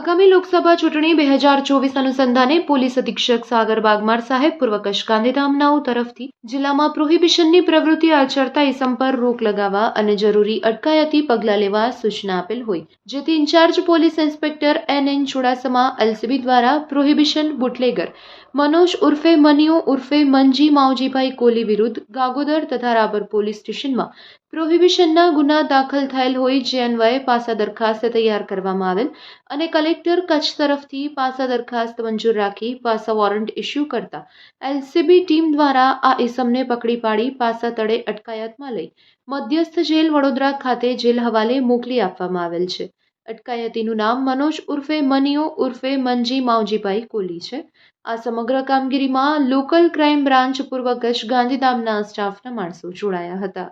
આગામી લોકસભા ચૂંટણી બે હજાર ચોવીસ અનુસંધાને પોલીસ અધિક્ષક સાગર બાગમાર સાહેબ પૂર્વ કચ્છ ગાંધીધામનાઓ તરફથી જિલ્લામાં પ્રોહિબિશનની પ્રવૃત્તિ આચરતા ઇસમ પર રોક લગાવવા અને જરૂરી અટકાયતી પગલાં લેવા સૂચના આપેલ હોય, જેથી in-charge police inspector N N Chudasama LCB દ્વારા પ્રોહિબિશન બુટલેગર, મનોજ ઉર્ફે મનિયો ઉર્ફે મનજી માવજીભાઈ કોલી વિરુદ્ધ ગાગોદર તથા રાબર પોલીસ સ્ટેશનમાં પ્રોહિબિશનના ગુના દાખલ થયેલ હોય જે અન્વયે પાસા દરખાસ્ત તૈયાર કરવામાં આવેલ અને કલેક્ટર કચ્છ તરફથી પાસા દરખાસ્ત મંજૂર રાખી પાસા વોરંટ ઇસ્યુ કરતા એલસીબી ટીમ દ્વારા આ ઇસમને પકડી પાડી પાસા તળે અટકાયતમાં લઈ મધ્યસ્થ જેલ વડોદરા ખાતે જેલ હવાલે મોકલી આપવામાં આવેલ છે. અટકાયતીનું નામ મનોજ ઉર્ફે મનિયો ઉર્ફે મનજી માવજીભાઈ કોલી છે. આ સમગ્ર કામગીરીમાં લોકલ ક્રાઇમ બ્રાન્ચ પૂર્વ કચ્છ ગાંધીધામના સ્ટાફના માણસો જોડાયા હતા.